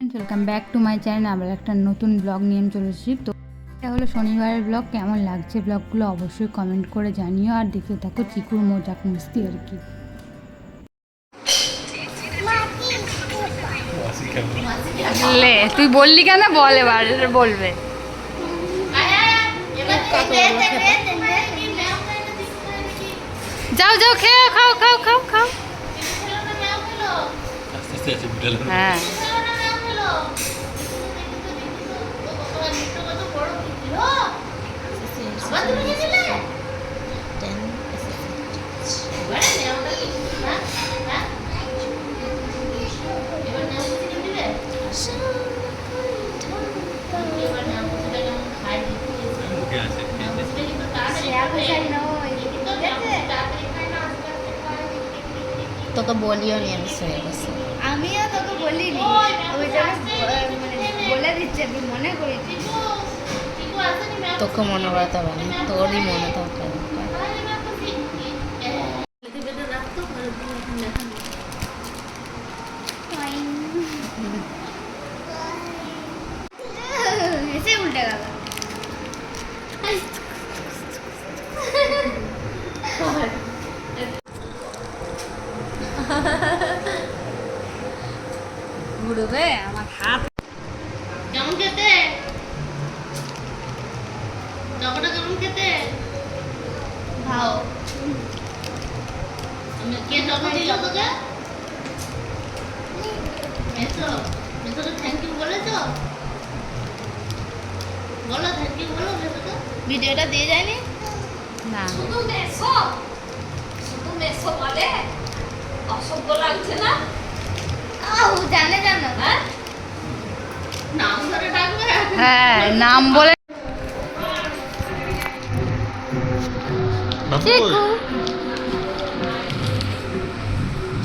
Welcome back to my channel আবার একটা নতুন ব্লগ নিয়ে আমি চলে এসেছি। তো এটা হলো শনিবারের ব্লগ কেমন লাগছে ব্লগগুলো অবশ্যই কমেন্ট করে জানিও। আর দেখতে থাকো চিকুর মজাক মস্তি আর কি। লে তুই বললি কেন? বল এবার বলবে। যাও যাও খেয়ে খাও খাও খাও খাও। হ্যাঁ। তোকে বলিও নি আমি শুয়ে তোকে মনে করাতে পারি তোরই মনে থাকতে খেতে? চকটা কেমন খেতে? ভাও কে চকো দিল তোকে? মেসো মেসোকে থ্যাংক ইউ বলেছ? বলো থ্যাংক ইউ বলো মেসোকে। ভিডিওটা দিয়ে যায়নি? না। শুধু মেসো? শুধু মেসো বলে? অসভ্য লাগছে না? আউ জানে জানো। হ্যাঁ? হ্যাঁ নাম বলে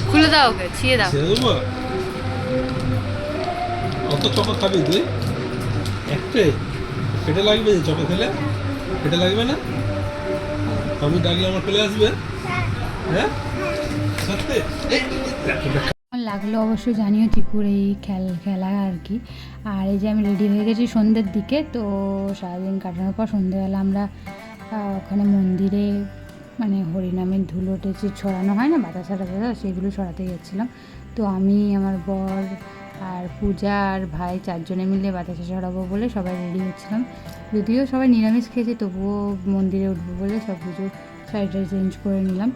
খুলে দাও ওকে ছিয়ে দাও। অত চকো খাবি তুই? একটাই। পেটে লাগবে যে চকো খেলে? পেটে লাগবে না? আমি ডাকলে আমার ফেলে আসবে? হ্যাঁ। সত্যি? লাগল অবশ্যই জানিও চিকুর এই খেল, খেলা আর কি। আর এই যে আমি রেডি হয়ে গেছি সন্ধ্যের দিকে, তো সারাদিন কাটানোর পর সন্ধ্যেবেলা আমরা ওখানে মন্দিরে মানে হরিনামের ধুলো টেচি ছড়ানো হয় না, বাতাসা টাতাসা সেগুলো ছড়াতে গেছিলাম। তো আমি, আমার বর আর পূজা আর ভাই চারজনে মিলে বাতাসা ছড়াবো বলে সবাই রেডি হচ্ছিলাম। যদিও সবাই নিরামিষ খেয়েছে, তবুও মন্দিরে উঠবো বলে সব কিছু শাড়িটা চেঞ্জ করে নিলাম।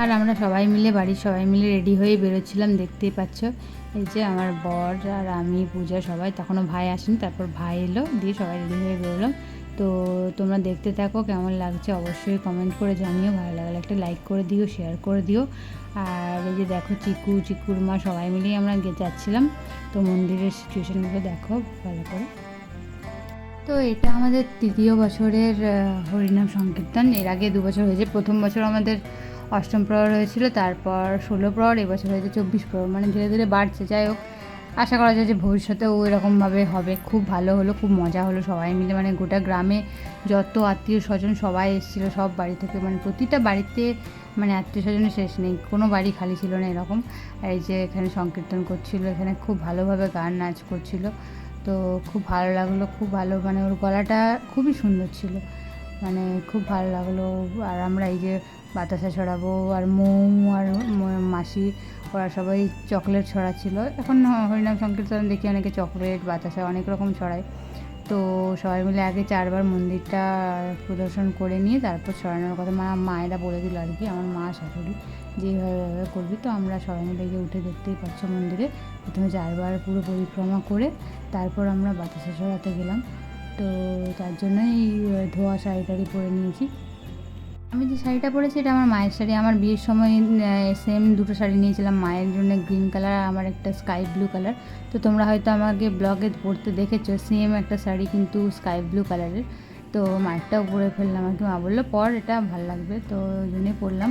আর আমরা সবাই মিলে, বাড়ির সবাই মিলে রেডি হয়ে বেরোচ্ছিলাম, দেখতেই পাচ্ছ। এই যে আমার বর আর আমি, পূজা সবাই, তখনও ভাই আসেনি, তারপর ভাই এলো, দিয়ে সবাই রেডি হয়ে বেরোলাম। তো তোমরা দেখতে থাকো কেমন লাগছে, অবশ্যই কমেন্ট করে জানিও, ভালো লাগলে একটা লাইক করে দিও শেয়ার করে দিও। আর এই যে দেখো চিকু, চিকুর মা, সবাই মিলেই আমরা যাচ্ছিলাম। তো মন্দিরের সিচুয়েশনগুলো দেখো, ভালো করে। তো এটা আমাদের তৃতীয় বছরের হরিনাম সংকীর্তন। এর আগে দু বছর হয়েছে, প্রথম বছর আমাদের অষ্টম প্রহর হয়েছিল, তারপর ষোলো প্রহর, এবছর হয়েছে চব্বিশ প্রহর মানে ধীরে ধীরে বাড়ছে। যাই হোক, আশা করা যায় যে ভবিষ্যতেও এরকমভাবে হবে। খুব ভালো হলো, খুব মজা হলো সবাই মিলে মানে গোটা গ্রামে যত আত্মীয় স্বজন সবাই এসেছিল, সব বাড়ি থেকে মানে প্রতিটা বাড়িতে মানে আত্মীয় স্বজনের শেষ নেই, কোনো বাড়ি খালি ছিল না এরকম। এই যে এখানে সংকীর্তন করছিল, এখানে খুব ভালোভাবে গান নাচ করছিল, তো খুব ভালো লাগল, খুব ভালো মানে ওর গলাটা খুবই সুন্দর ছিল মানে খুব ভালো লাগল। আর আমরা এই যে বাতাসা ছড়াবো আর মৌ আর মাসি, ওরা সবাই চকলেট ছড়াচ্ছিল। এখন হরিনাম সংকীর্তন দেখি অনেকে চকলেট, বাতাসা অনেক রকম ছড়ায়। তো সবাই মিলে আগে চারবার মন্দিরটা প্রদর্শন করে নিয়ে তারপর ছড়ানোর কথা মা মায়েরা বলে দিল আর কি, আমার মা, শাশুড়ি যেভাবে করবি। তো আমরা সবাই মিলে গিয়ে উঠে দেখতেই পাচ্ছ মন্দিরে। প্রথমে চারবার পুরো পরিক্রমা করে তারপর আমরা বাতাসা ছড়াতে গেলাম। তো তার জন্যই ধোয়া শাড়ি টাড়ি পরে নিয়েছি। আমি যে শাড়িটা পরেছি এটা আমার মায়ের শাড়ি। আমার বিয়ের সময় সেম দুটো শাড়ি নিয়েছিলাম। মায়ের জন্য গ্রিন কালার আর আমার একটা স্কাই ব্লু কালার তো তোমরা হয়তো আমাকে ব্লগে পরতে দেখেছ সেম একটা শাড়ি কিন্তু স্কাই ব্লু কালারের তো মায়েরটাও পরে ফেললাম আর কি। মা বলল, পর, এটা ভালো লাগবে। তো ওই জন্যই পরলাম।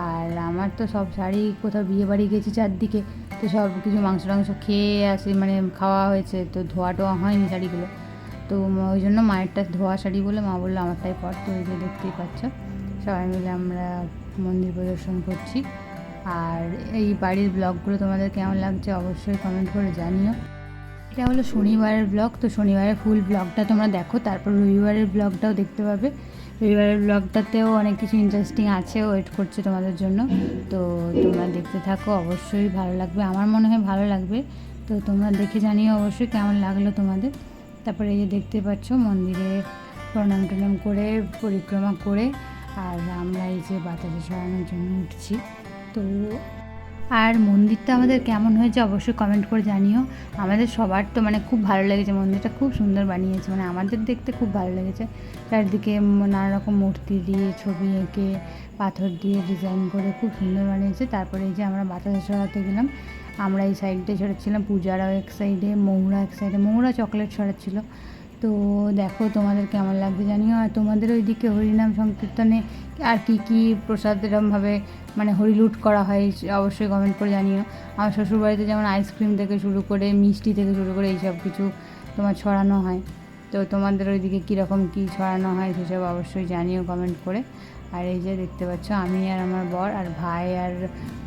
আর আমার তো সব শাড়ি কোথাও বিয়ে বাড়ি গেছি চারদিকে। তো সব কিছু মাংস টাংস খেয়ে আসি মানে খাওয়া হয়েছে। তো ধোয়া টোয়া হয়নি শাড়িগুলো। তো ওই জন্য মায়েরটা ধোয়া শাড়ি বলে মা বলল, আমারটাই পর তো ওই যে দেখতেই পাচ্ছ। সবাই মিলে আমরা মন্দির প্রদর্শন করছি। আর এই বাড়ির ব্লগগুলো তোমাদের কেমন লাগছে অবশ্যই কমেন্ট করে জানিও। এটা হলো শনিবারের ব্লগ, তো শনিবারের ফুল ব্লগটা তোমরা দেখো, তারপর রবিবারের ব্লগটাও দেখতে পাবে। রবিবারের ব্লগটাতেও অনেক কিছু ইন্টারেস্টিং আছে ওয়েট করছে তোমাদের জন্য। তো তোমরা দেখতে থাকো, অবশ্যই ভালো লাগবে। আমার মনে হয় ভালো লাগবে। তো তোমরা দেখে জানিও অবশ্যই কেমন লাগল তোমাদের। তারপরে এই যে দেখতে পাচ্ছ মন্দিরে প্রণাম টনাম করে, পরিক্রমা করে আর আমরা এই যে বাতাসে সরানোর জন্য উঠছি। তো আর মন্দিরটা আমাদের কেমন হয়েছে অবশ্যই কমেন্ট করে জানিও। আমাদের সবার তো মানে খুব ভালো লেগেছে, মন্দিরটা খুব সুন্দর বানিয়েছে। মানে আমাদের দেখতে খুব ভালো লেগেছে। চারদিকে নানা রকম মূর্তি দিয়ে ছবি এঁকে, পাথর দিয়ে ডিজাইন করে খুব সুন্দর বানিয়েছে। তারপরে এই যে আমরা বাতাসে সরাতে গেলাম, আমরা এই সাইডে ছড়াচ্ছিলাম পূজারাও এক সাইডে মৌরা এক সাইডে মৌরা চকলেট ছড়াচ্ছিল তো দেখো তোমাদের কেমন লাগবে জানিও, আর তোমাদের ওই দিকে হরিনাম সংকীর্তনে আর কি কি প্রসাদ এরমভাবে মানে হরিলুট করা হয় অবশ্যই কমেন্ট করে জানিও। আমার শ্বশুরবাড়িতে যেমন আইসক্রিম থেকে শুরু করে, মিষ্টি থেকে শুরু করে এইসব কিছু তোমার ছড়ানো হয়। তো তোমাদের ওইদিকে কীরকম কী ছড়ানো হয় সেসব অবশ্যই জানিও কমেন্ট করে। আর এই যে দেখতে পাচ্ছ, আমি আর আমার বর আর ভাই আর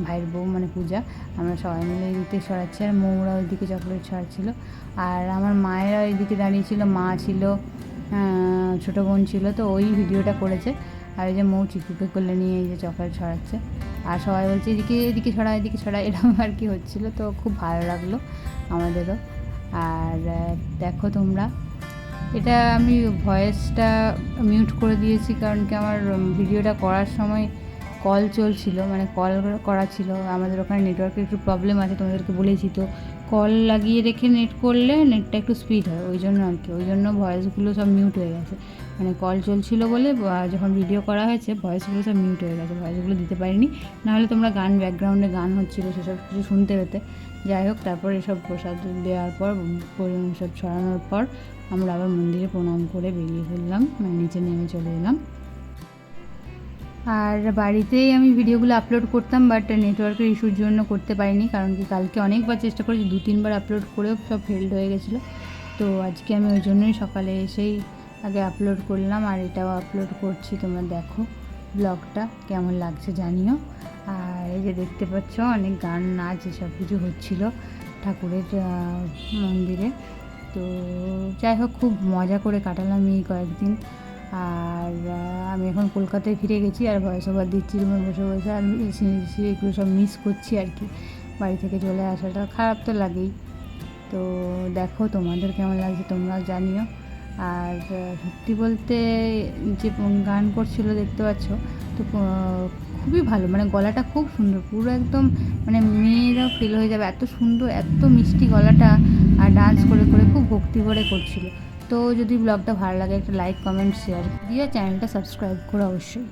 ভাইয়ের বউ মানে পূজা, আমরা সবাই মিলে এই দিকে ছড়াচ্ছি। আর মৌরা ওইদিকে চকলেট ছড়াচ্ছিল। আর আমার মায়েরা ওইদিকে দাঁড়িয়েছিল, মা ছিল ছোটো বোন ছিল, তো ওই ভিডিওটা করেছে। আর এই যে মৌ চিকুকে কোলে নিয়ে এই যে চকলেট ছড়াচ্ছে। আর সবাই বলছে, এদিকে এদিকে ছড়া এদিকে ছড়া। এরকম আর কি হচ্ছিল। তো খুব ভালো লাগল আমাদেরও। আর দেখো তোমরা এটা আমি ভয়েসটা মিউট করে দিয়েছি কারণ কি আমার ভিডিওটা করার সময় কল চলছিল মানে কল করা ছিল। আমাদের ওখানে নেটওয়ার্কের একটু প্রবলেম আছে, তোমাদেরকে বলেছি তো। কল লাগিয়ে রেখে নেট করলে নেটটা একটু স্পিড হয়, ওই জন্য আর কি, ওই জন্য ভয়েসগুলো সব মিউট হয়ে গেছে। মানে কল চলছিল বলে যখন ভিডিও করা হয়েছে ভয়েসগুলো সব মিউট হয়ে গেছে ভয়েসগুলো দিতে পারিনি। নাহলে তোমরা গান ব্যাকগ্রাউন্ডে গান হচ্ছিল, সেসব কিছু শুনতে পেতে। যাই হোক, তারপর এসব প্রসাদ দেওয়ার পর সব ছড়ানোর পর, আমরা আবার মন্দিরে প্রণাম করে বেরিয়ে ফেললাম মানে নিচে নেমে চলে এলাম। আর বাড়িতেই আমি ভিডিওগুলো আপলোড করতাম বাট নেটওয়ার্কের ইস্যুর জন্য করতে পারিনি, কারণ কি কালকে অনেকবার চেষ্টা করেছি, দু, তিনবার আপলোড করেও সব ফেল্ড হয়ে গেছিল। তো আজকে আমি ওই জন্যই সকালে এসেই আগে আপলোড করলাম, আর এটাও আপলোড করছি, তোমরা দেখো ব্লগটা কেমন লাগছে জানিও। আর এই যে দেখতে পাচ্ছ, অনেক গান, নাচ, এসব কিছু হচ্ছিল ঠাকুরের মন্দিরে। তো যাই হোক, খুব মজা করে কাটালাম এই কয়েকদিন। আর আমি এখন কলকাতায় ফিরে গেছি আর ভয়েস ওভার দিচ্ছি, রুমে বসে বসে আর এগুলো সব মিস করছি আর কি। বাড়ি থেকে চলে আসাটা খারাপ তো লাগেই। তো দেখো তোমাদের কেমন লাগছে তোমরাও জানিও। আর সত্যি বলতে যে গান করছিল দেখতে পাচ্ছ, তো খুবই ভালো। মানে গলাটা খুব সুন্দর, পুরো একদম মানে মেয়েরাও ফিল হয়ে যাবে। এত সুন্দর, এত মিষ্টি গলাটা, আর ডান্স করে করে খুব ভক্তি করে করছিল। তো যদি ব্লগটা ভালো লাগে একটা লাইক কমেন্ট শেয়ার দিয়ে চ্যানেলটা সাবস্ক্রাইব করো অবশ্যই।